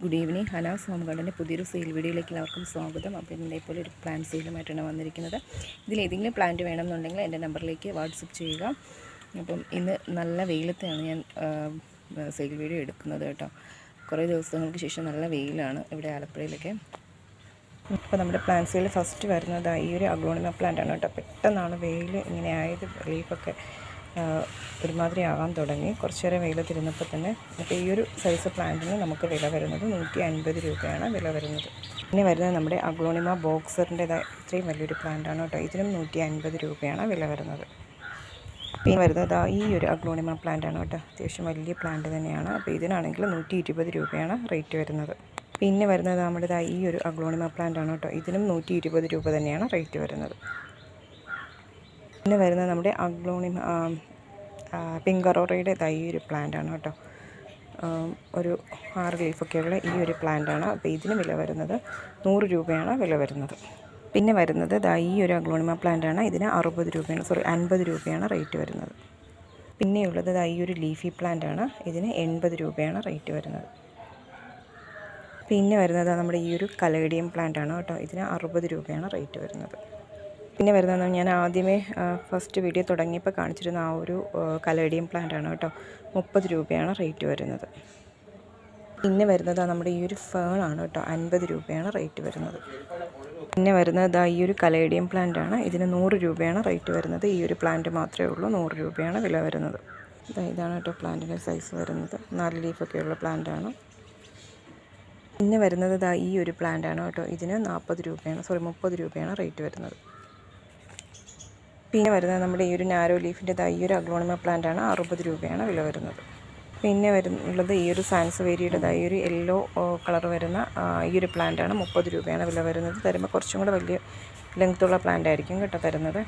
Good evening Hanas home ഗാർഡന്റെ പുതിയൊരു sale വീഡിയോയിലേക്ക് എല്ലാവർക്കും സ്വാഗതം. അപ്പോൾ ഇതിന്റെ ഇപ്പോൾ ഒരു പ്ലാൻ സെയിലുമായിട്ടാണ് വന്നിരിക്കുന്നത്. ഇതിൽ ഏതെങ്കിലും പ്ലാന്റ് വേണമെന്നുണ്ടെങ്കിൽ എന്റെ നമ്പറിലേക്ക് വാട്സപ്പ് ചെയ്യുക. അപ്പം ഇന്ന് നല്ല വെയിലത്തെയാണ് ഞാൻ സെയിൽ വീഡിയോ എടുക്കുന്നത് കേട്ടോ. കുറേ ദിവസങ്ങൾക്ക് ശേഷം നല്ല വെയിലാണ് ഇവിടെ ആലപ്പുഴയിലൊക്കെ. ഇപ്പോൾ നമ്മുടെ പ്ലാന്റ്സുകളിൽ ഫസ്റ്റ് വരുന്നത് ഈ ഒരു അഗ്ലോണിമ പ്ലാന്റ് ആണ് കേട്ടോ. പെട്ടെന്നാണ് വെയിൽ ഇങ്ങനെ ആയത് ലീഫൊക്കെ ഒരുമാതിരി ആകാൻ തുടങ്ങി. കുറച്ച് നേരം വെയിലത്തിരുന്നപ്പോൾ തന്നെ അപ്പോൾ ഈ ഒരു സൈസ് പ്ലാന്റിന് നമുക്ക് വില വരുന്നത് നൂറ്റി അൻപത് രൂപയാണ് വില വരുന്നത്. പിന്നെ വരുന്നത് നമ്മുടെ അഗ്ലോണിമ ബോക്സറിന്റെ ഇത്രയും വലിയൊരു പ്ലാന്റാണ് കേട്ടോ. ഇതിനും നൂറ്റി അൻപത് രൂപയാണ് വില വരുന്നത്. പിന്നെ വരുന്നത് ഈ ഒരു അഗ്ലോണിമ പ്ലാന്റാണ് കേട്ടോ. അത്യാവശ്യം വലിയ പ്ലാന്റ് തന്നെയാണ്. അപ്പോൾ ഇതിനാണെങ്കിൽ നൂറ്റി ഇരുപത് രൂപയാണ് റേറ്റ് വരുന്നത്. പിന്നെ വരുന്നത് നമ്മുടെ ഈ ഒരു അഗ്ലോണിമ പ്ലാന്റ് ആണ് കേട്ടോ. ഇതിനും നൂറ്റി ഇരുപത് രൂപ തന്നെയാണ് റേറ്റ് വരുന്നത്. പിന്നെ വരുന്നത് നമ്മുടെ അഗ്ലോണിമ പിങ്കറോറയുടെ ഈ ഒരു പ്ലാന്റ് ആണ് കേട്ടോ. ഒരു ആറ് ലീഫൊക്കെയുള്ള ഈ ഒരു പ്ലാന്റ് ആണ്. അപ്പോൾ ഇതിന് വില വരുന്നത് നൂറ് രൂപയാണ് വില വരുന്നത്. പിന്നെ വരുന്നത് ദാ ഈ ഒരു അഗ്ലോണിമ പ്ലാന്റ് ആണ്. ഇതിന് അറുപത് രൂപയാണ് സോറി അൻപത് രൂപയാണ് റേറ്റ് വരുന്നത്. പിന്നെയുള്ളത് ദാ ഈ ഒരു ലീഫി പ്ലാന്റ് ആണ്. ഇതിന് എൺപത് രൂപയാണ് റേറ്റ് വരുന്നത്. പിന്നെ വരുന്നത് നമ്മുടെ ഈ ഒരു കലേഡിയം പ്ലാന്റ് ആണ് കേട്ടോ. ഇതിന് അറുപത് രൂപയാണ് റേറ്റ് വരുന്നത്. പിന്നെ വരുന്നത് ഞാൻ ആദ്യമേ ഫസ്റ്റ് വീഡിയോ തുടങ്ങിയപ്പോൾ കാണിച്ചിരുന്ന ആ ഒരു കലേഡിയം പ്ലാന്റ് ആണ് കേട്ടോ. മുപ്പത് രൂപയാണ് റേറ്റ് വരുന്നത്. പിന്നെ വരുന്നത് നമ്മുടെ ഈ ഒരു ഫേൺ ആണ് കേട്ടോ. അൻപത് രൂപയാണ് റേറ്റ് വരുന്നത്. പിന്നെ വരുന്നത് ഈ ഒരു കലേഡിയം പ്ലാന്റ് ആണ്. ഇതിന് നൂറ് രൂപയാണ് റേറ്റ് വരുന്നത്. ഈ ഒരു പ്ലാന്റ് മാത്രമേ ഉള്ളൂ. നൂറ് രൂപയാണ് വില വരുന്നത്. ഇതാണ് കേട്ടോ പ്ലാന്റിന്റെ സൈസ് വരുന്നത്. നാല് ലീഫൊക്കെയുള്ള പ്ലാന്റ് ആണ്. പിന്നെ വരുന്നത് ഈ ഒരു പ്ലാന്റ് ആണ് കേട്ടോ. ഇതിന് നാൽപ്പത് രൂപയാണ് സോറി മുപ്പത് രൂപയാണ് റേറ്റ് വരുന്നത്. പിന്നെ വരുന്നത് നമ്മുടെ ഈ ഒരു നാരോ ലീഫിന്റെ ഈ ഒരു അഗ്ലോണിമ പ്ലാന്റ് ആണ്. അറുപത് രൂപയാണ് വില വരുന്നത്. പിന്നെ വരുന്നുള്ളത് ഈ ഒരു സാൻസവേരിയുടെ ഈ ഒരു യെല്ലോ കളർ വരുന്ന ഈ ഒരു പ്ലാന്റ് ആണ്. മുപ്പത് രൂപയാണ് വില വരുന്നത്. തരുമ്പോൾ കുറച്ചും കൂടെ വലിയ ലെങ്ത്തുള്ള പ്ലാന്റ് ആയിരിക്കും കേട്ടോ തരുന്നത്.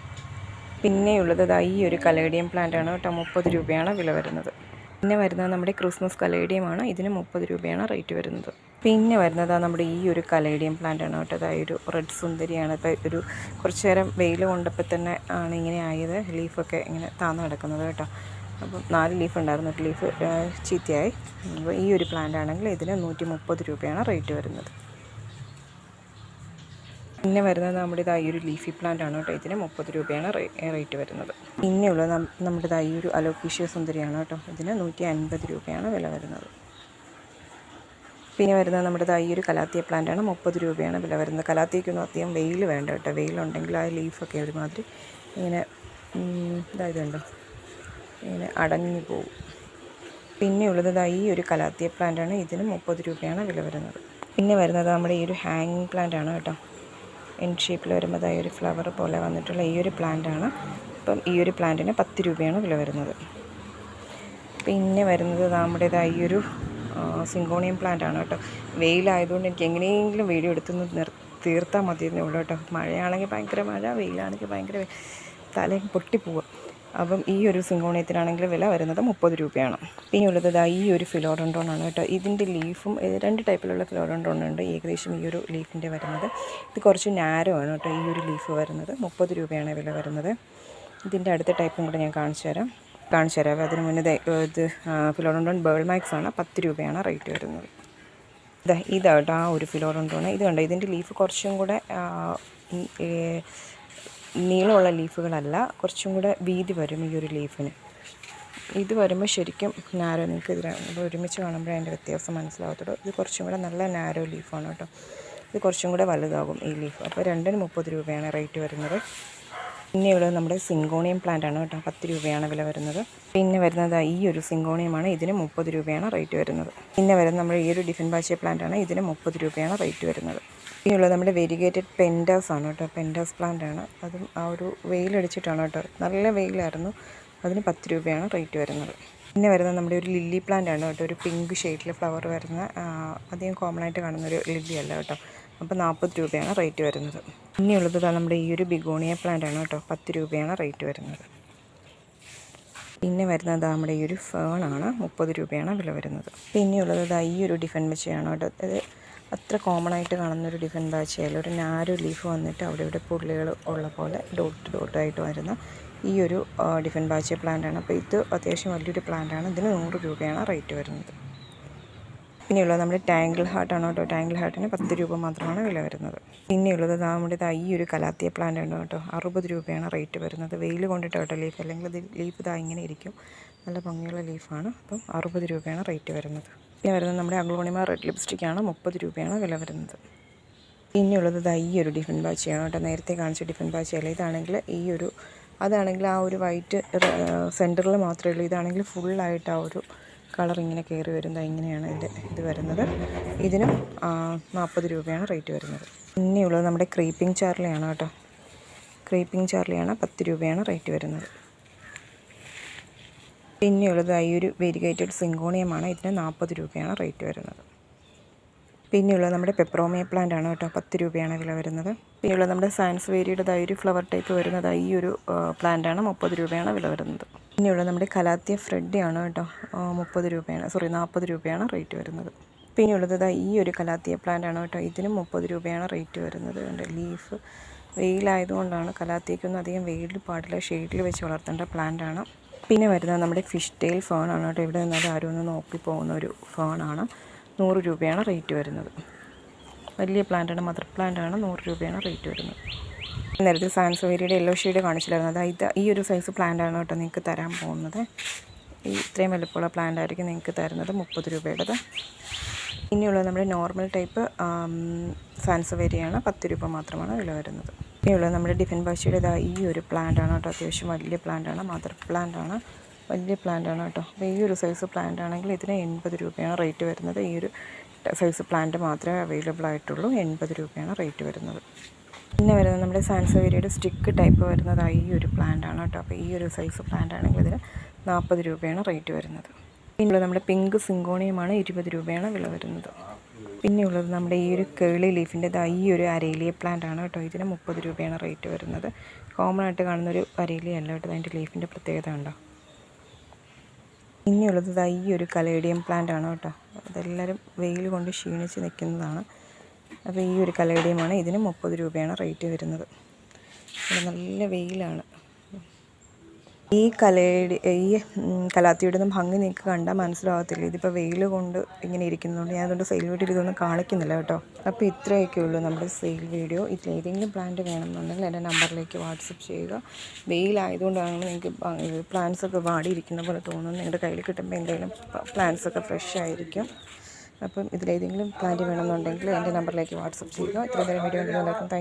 പിന്നെയുള്ളത് ഈ ഒരു കലേഡിയം പ്ലാന്റ് ആണ് കേട്ടോ. മുപ്പത് രൂപയാണ് വില വരുന്നത്. പിന്നെ വരുന്നത് നമ്മുടെ ക്രിസ്മസ് കലേഡിയമാണ്. ഇതിന് മുപ്പത് രൂപയാണ് റേറ്റ് വരുന്നത്. പിന്നെ വരുന്നത് നമ്മുടെ ഈ ഒരു കലേഡിയം പ്ലാന്റ് ആണ് കേട്ടോ. അതായത് ഒരു റെഡ് സുന്ദരിയാണ്. ഇപ്പോൾ ഒരു കുറച്ച് നേരം വെയിൽ കൊണ്ടപ്പോൾ തന്നെ ആണ് ഇങ്ങനെ ആയത്. ലീഫൊക്കെ ഇങ്ങനെ താന്ന് കിടക്കുന്നത് കേട്ടോ. അപ്പം നാല് ലീഫ് ഉണ്ടായിരുന്നു. ഒരു ലീഫ് ചീത്തയായി. അപ്പോൾ ഈ ഒരു പ്ലാന്റ് ആണെങ്കിൽ ഇതിന് നൂറ്റി മുപ്പത് രൂപയാണ് റേറ്റ് വരുന്നത്. പിന്നെ വരുന്നത് നമ്മുടെ ഇതായി ഒരു ലീഫി പ്ലാന്റ് ആണ് കേട്ടോ. ഇതിന് മുപ്പത് രൂപയാണ് റേറ്റ് വരുന്നത്. പിന്നെയുള്ളത് നമ്മുടെ ഇതായി ഒരു അലോക്കീഷ്യ സുന്ദരിയാണ് കേട്ടോ. ഇതിന് നൂറ്റി അൻപത് രൂപയാണ് വില വരുന്നത്. പിന്നെ വരുന്നത് നമ്മുടെ ഈ ഒരു കലാത്തിയ പ്ലാന്റാണ് മുപ്പത് രൂപയാണ് വില വരുന്നത്. കലാത്തിയൊക്കെയൊന്നും അധികം വെയിൽ വേണ്ട കേട്ടോ. വെയിലുണ്ടെങ്കിൽ ആ ലീഫൊക്കെ ഒരുമാതിരി ഇങ്ങനെ ഇതായത് കണ്ടോ? ഇങ്ങനെ അടഞ്ഞു പോകും പിന്നെ പിന്നെയുള്ളത് ഈ ഒരു കലാത്തിയ പ്ലാന്റാണ് ഇതിന് മുപ്പത് രൂപയാണ് വില വരുന്നത്. പിന്നെ വരുന്നത് നമ്മുടെ ഈ ഒരു ഹാങ്ങിങ് പ്ലാന്റ് ആണ് കേട്ടോ. എൻ ഷേപ്പിൽ വരുമ്പോൾ ഈ ഒരു ഫ്ലവർ പോലെ വന്നിട്ടുള്ള ഈ ഒരു പ്ലാന്റ് ആണ്. അപ്പം ഈ ഒരു പ്ലാന്റിന് പത്ത് രൂപയാണ് വില വരുന്നത്. പിന്നെ വരുന്നത് നമ്മുടേതായ ഈ ഒരു സിങ്കോണിയം പ്ലാന്റ് ആണ് കേട്ടോ. വെയിലായതുകൊണ്ട് എനിക്ക് എങ്ങനെയെങ്കിലും വീഡിയോ എടുത്തു നിർ തീർത്താൽ മതിയെന്നേ ഉള്ളൂ കേട്ടോ. മഴയാണെങ്കിൽ ഭയങ്കര മഴ വെയിലാണെങ്കിൽ ഭയങ്കര തലയും പൊട്ടിപ്പോവുക അപ്പം ഈ ഒരു സിങ്കോണിയത്തിനാണെങ്കിൽ വില വരുന്നത് മുപ്പത് രൂപയാണ്. പിന്നെ ഉള്ളത് ഈ ഒരു ഫിലോഡോണ്ടോൺ ആണ് കേട്ടോ. ഇതിന്റെ ലീഫും രണ്ട് ടൈപ്പിലുള്ള ഫിലോഡോണ്ടോൺ ഉണ്ട്. ഏകദേശം ഈ ഒരു ലീഫിന്റെ വരുന്നത്. ഇത് കുറച്ച് നാരോ ആണ് കേട്ടോ. ഈ ഒരു ലീഫ് വരുന്നത്. മുപ്പത് രൂപയാണ് വില വരുന്നത്. ഇതിന്റെ അടുത്ത ടൈപ്പും കൂടെ ഞാൻ കാണിച്ചു തരാം. കാണിച്ചു തരാം. അതിന് മുന്നേ ഇത് ഫിലോഡോണ്ടോൺ ബേൾ മാക്സ് ആണ്. പത്ത് രൂപയാണ് റേറ്റ് വരുന്നത്. ഇതാ ഇതാട്ടോ ആ ഒരു ഫിലോഡോണ്ടോണ് ഇത് കണ്ടോ ഇതിന്റെ ലീഫ് കുറച്ചും കൂടെ നീളമുള്ള ലീഫുകളല്ല കുറച്ചും കൂടെ വീതി വരും ഈ ഒരു ലീഫിന്. ഇത് വരുമ്പോൾ ശരിക്കും നാരോ നിങ്ങൾക്ക് ഇതിൽ ഒരുമിച്ച് കാണുമ്പോഴേ അതിന്റെ വ്യത്യാസം മനസ്സിലാകത്തുള്ളൂ ഇത് കുറച്ചും കൂടെ നല്ല നാരോ ലീഫാണ് കേട്ടോ. ഇത് കുറച്ചും കൂടെ വലുതാകും ഈ ലീഫ്. അപ്പോൾ രണ്ടിന് മുപ്പത് രൂപയാണ് റേറ്റ് വരുന്നത്. പിന്നെ ഉള്ളത് നമ്മുടെ സിങ്കോണിയം പ്ലാന്റ് ആണ് കേട്ടോ. പത്ത് രൂപയാണ് വില വരുന്നത്. പിന്നെ വരുന്നത് ഈ ഒരു സിങ്കോണിയമാണ്. ഇതിന് മുപ്പത് രൂപയാണ് റേറ്റ് വരുന്നത്. പിന്നെ വരുന്നത് നമ്മുടെ ഈ ഒരു ഡിഫൻ ബാച്ചിയ പ്ലാന്റ് ആണ്. ഇതിന് മുപ്പത് രൂപയാണ് റേറ്റ് വരുന്നത്. ഇനിയുള്ളത് നമ്മുടെ വെരിഗേറ്റഡ് പെൻഡാസ് ആണ് കേട്ടോ. പെൻഡാസ് പ്ലാന്റ് ആണ്. അതും ആ ഒരു വെയിലടിച്ചിട്ടാണ് കേട്ടോ. നല്ല വെയിലായിരുന്നു. അതിന് പത്ത് രൂപയാണ് റേറ്റ് വരുന്നത്. പിന്നെ വരുന്നത് നമ്മുടെ ഒരു ലില്ലി പ്ലാന്റ് ആണ് കേട്ടോ. ഒരു പിങ്ക് ഷെയ്ഡിൽ ഫ്ലവർ വരുന്ന അധികം കോമൺ ആയിട്ട് കാണുന്ന ഒരു ലില്ലി അല്ല കേട്ടോ. അപ്പോൾ നാൽപ്പത് രൂപയാണ് റേറ്റ് വരുന്നത്. ഇനിയുള്ളത് നമ്മുടെ ഈ ഒരു ബിഗോണിയ പ്ലാന്റ് ആണ് കേട്ടോ. പത്ത് രൂപയാണ് റേറ്റ് വരുന്നത്. പിന്നെ വരുന്നത് നമ്മുടെ ഈ ഒരു ഫേൺ ആണ്. മുപ്പത് രൂപയാണ് വില വരുന്നത്. പിന്നെയുള്ളത് ഈ ഒരു ഡിഫൻ ബച്ചയാണ് കേട്ടോ. അത് അത്ര കോമൺ ആയിട്ട് കാണുന്നൊരു ഡിഫൻ ബാച്ചയല്ല ഒരു നാരോ ലീഫ് വന്നിട്ട് അവിടെ ഇവിടെ പുള്ളികൾ ഉള്ള പോലെ ഡോട്ട് ഡോട്ടായിട്ട് വരുന്ന ഈ ഒരു ഡിഫൻ പ്ലാന്റ് ആണ്. അപ്പോൾ ഇത് അത്യാവശ്യം വലിയൊരു പ്ലാന്റ് ആണ്. ഇതിന് നൂറ് രൂപയാണ് റേറ്റ് വരുന്നത്. പിന്നെയുള്ളത് നമ്മുടെ ടാങ്കിൾ ഹാർട്ടാണ് കേട്ടോ. ടാങ്കിൾ ഹാർട്ടിന് പത്ത് രൂപ മാത്രമാണ് വില വരുന്നത്. പിന്നെയുള്ളത് നമ്മുടെ ഈ ഒരു കലാത്തിയ പ്ലാന്റ് ഉണ്ട് കേട്ടോ. അറുപത് രൂപയാണ് റേറ്റ് വരുന്നത്. വെയിൽ കൊണ്ടിട്ട് കേട്ടോ ലീഫ് അല്ലെങ്കിൽ ഇത് ലീഫ് ഇതാ ഇങ്ങനെ ഇരിക്കും. നല്ല ഭംഗിയുള്ള ലീഫാണ് അപ്പം അറുപത് രൂപയാണ് റേറ്റ് വരുന്നത്. പിന്നെ വരുന്നത് നമ്മുടെ അഗ്ലോണിമ റെഡ് ലിപ്സ്റ്റിക്കാണ് മുപ്പത് രൂപയാണ് വില വരുന്നത്. പിന്നെയുള്ളത് ദാ ഈ ഒരു ഡിഫൻ ബാച്ചിയാണ് കേട്ടോ. നേരത്തെ കാണിച്ച ഡിഫൻ ബാച്ചിയല്ല ഇതാണെങ്കിൽ ഈ ഒരു അതാണെങ്കിൽ ആ ഒരു വൈറ്റ് സെന്ററിൽ മാത്രമേ ഉള്ളൂ. ഇതാണെങ്കിൽ ഫുള്ളായിട്ട് ആ ഒരു കളർ ഇങ്ങനെ കയറി വരുന്നത് ഇങ്ങനെയാണ് ഇതിന്റെ ഇത് വരുന്നത്. ഇതിനും നാൽപ്പത് രൂപയാണ് റേറ്റ് വരുന്നത്. പിന്നെയുള്ളത് നമ്മുടെ ക്രീപ്പിംഗ് ചാർലിയാണ് കേട്ടോ. ക്രീപ്പിംഗ് ചാർലിയാണ് പത്ത് രൂപയാണ് റേറ്റ് വരുന്നത്. പിന്നെയുള്ളത് ഈ ഒരു വെരിഗേറ്റഡ് സിങ്കോണിയമാണ്. ഇതിന് നാൽപ്പത് രൂപയാണ് റേറ്റ് വരുന്നത്. പിന്നെയുള്ളത് നമ്മുടെ പെപ്രോമിയ പ്ലാന്റ് ആണ് കേട്ടോ. പത്ത് രൂപയാണ് വില വരുന്നത്. പിന്നെയുള്ളത് നമ്മുടെ സയൻസ് വേരിയുടെ ഒരു ഫ്ലവർ ടൈപ്പ് വരുന്നത് ഈ ഒരു പ്ലാന്റ് ആണ്. മുപ്പത് രൂപയാണ് വില വരുന്നത്. പിന്നെയുള്ളത് നമ്മുടെ കലാത്തിയ ഫ്രെഡ് ആണ് കേട്ടോ മുപ്പത് രൂപയാണ്. സോറി നാൽപ്പത് രൂപയാണ് റേറ്റ് വരുന്നത്. പിന്നെയുള്ളത് ഇതാ ഈ ഒരു കലാത്തിയ പ്ലാന്റ് ആണ് കേട്ടോ? ഇതിനും മുപ്പത് രൂപയാണ് റേറ്റ് വരുന്നത് ഉണ്ട് ലീഫ് വെയിലായതുകൊണ്ടാണ് കലാത്തിയക്കൊന്നും അധികം വെയിൽ പാടില്ല. ഷെയ്ഡിൽ വെച്ച് വളർത്തേണ്ട പ്ലാന്റ് ആണ്. പിന്നെ വരുന്നത് നമ്മുടെ ഫിഷ് ടെയിൽ ആണ് കേട്ടോ. ഇവിടെ നിന്നാലും ആരും ഒന്ന് നോക്കി പോകുന്ന ഒരു ഫേൺ ആണ്. നൂറ് രൂപയാണ് റേറ്റ് വരുന്നത്. വലിയ പ്ലാന്റാണ് മദർ പ്ലാന്റാണ് നൂറ് രൂപയാണ് റേറ്റ് വരുന്നത്. നേരത്തെ സയൻസ് വേരിയുടെ യെല്ലോ ഷെയ്ഡ് കാണിച്ചില്ലായിരുന്നു അതായത് ഈ ഒരു സൈസ് പ്ലാന്റാണ് കേട്ടോ നിങ്ങൾക്ക് തരാൻ പോകുന്നത്. ഈ ഇത്രയും വലുപ്പമുള്ള പ്ലാന്റ് ആയിരിക്കും നിങ്ങൾക്ക് തരുന്നത് മുപ്പത് രൂപയുടേത്. ഇനിയുള്ളത് നമ്മുടെ നോർമൽ ടൈപ്പ് ഫാൻസ് വേരിയാണ് പത്ത് രൂപ മാത്രമാണ് വില വരുന്നത്. ഇനിയുള്ളത് നമ്മുടെ ഡിഫൻ ഭാഷയുടെ ഇതാ ഈ ഒരു പ്ലാന്റ് ആണ് കേട്ടോ. അത്യാവശ്യം വലിയ പ്ലാന്റ് ആണ് മദർ പ്ലാന്റ് ആണ്. വലിയ പ്ലാന്റ് ആണ് കേട്ടോ. അപ്പോൾ ഈ ഒരു സൈസ് പ്ലാന്റ് ആണെങ്കിൽ ഇതിന് എൺപത് രൂപയാണ് റേറ്റ് വരുന്നത്. ഈ ഒരു സൈസ് പ്ലാന്റ് മാത്രമേ അവൈലബിൾ ആയിട്ടുള്ളൂ. എൺപത് രൂപയാണ് റേറ്റ് വരുന്നത്. പിന്നെ വരുന്നത് നമ്മുടെ സാൻസവേരിയുടെ സ്റ്റിക്ക് ടൈപ്പ് വരുന്നത് ഈ ഒരു പ്ലാന്റ് ആണ് കേട്ടോ. അപ്പോൾ ഈ ഒരു സൈസ് പ്ലാന്റ് ആണെങ്കിൽ ഇതിന് നാൽപ്പത് രൂപയാണ് റേറ്റ് വരുന്നത്. പിന്നെയുള്ളത് നമ്മുടെ പിങ്ക് സിങ്കോണിയമാണ് ഇരുപത് രൂപയാണ് വില വരുന്നത്. പിന്നെയുള്ളത് നമ്മുടെ ഈ ഒരു കേളി ലീഫിന്റെ ഈ ഒരു അരയിലിയ പ്ലാന്റ് ആണ് കേട്ടോ. ഇതിന് മുപ്പത് രൂപയാണ് റേറ്റ് വരുന്നത്. കോമൺ ആയിട്ട് കാണുന്ന ഒരു അരയിലിയ അല്ല കേട്ടോ. അതിന്റെ ലീഫിന്റെ പ്രത്യേകത ഉണ്ടോ പിന്നെയുള്ളത് ഈ ഒരു കലേഡിയം പ്ലാന്റ് ആണ് കേട്ടോ. അതെല്ലാവരും വെയിൽ കൊണ്ട് ക്ഷീണിച്ച് നിൽക്കുന്നതാണ്. അപ്പോൾ ഈ ഒരു കലേഡിയമാണ് ഇതിന് മുപ്പത് രൂപയാണ് റേറ്റ് വരുന്നത്. നല്ല വെയിലാണ്. ഈ കലയുടെ ഈ കലാത്തിയുടെ ഒന്നും ഭംഗി നിങ്ങൾക്ക് കണ്ടാൽ മനസ്സിലാവത്തില്ല. ഇതിപ്പോൾ വെയിൽ കൊണ്ട് ഇങ്ങനെ ഇരിക്കുന്നതുകൊണ്ട് ഞാൻ അതുകൊണ്ട് സെയിൽ വീഡിയോ ഇതൊന്നും കാണിക്കുന്നില്ല കേട്ടോ. അപ്പോൾ ഇത്രയൊക്കെ ഉള്ളൂ നമ്മുടെ സെയിൽ വീഡിയോ ഇതിൽ ഏതെങ്കിലും പ്ലാന്റ് വേണമെന്നുണ്ടെങ്കിൽ എന്റെ നമ്പറിലേക്ക് വാട്സപ്പ് ചെയ്യുക. വെയിലായതുകൊണ്ടാണ് നിങ്ങൾക്ക് പ്ലാന്റ്സൊക്കെ വാടിയിരിക്കുന്ന പോലെ തോന്നുന്നത്. നിങ്ങളുടെ കയ്യിൽ കിട്ടുമ്പോൾ എന്തെങ്കിലും പ്ലാന്റ്സൊക്കെ ഫ്രഷ് ആയിരിക്കും. അപ്പം ഇതിലേതെങ്കിലും പ്ലാന്റ് വേണമെന്നുണ്ടെങ്കിൽ എന്റെ നമ്പറിലേക്ക് വാട്സപ്പ് ചെയ്യുക. ഇത്രയും നേരം വീഡിയോ എല്ലാവർക്കും താങ്ക്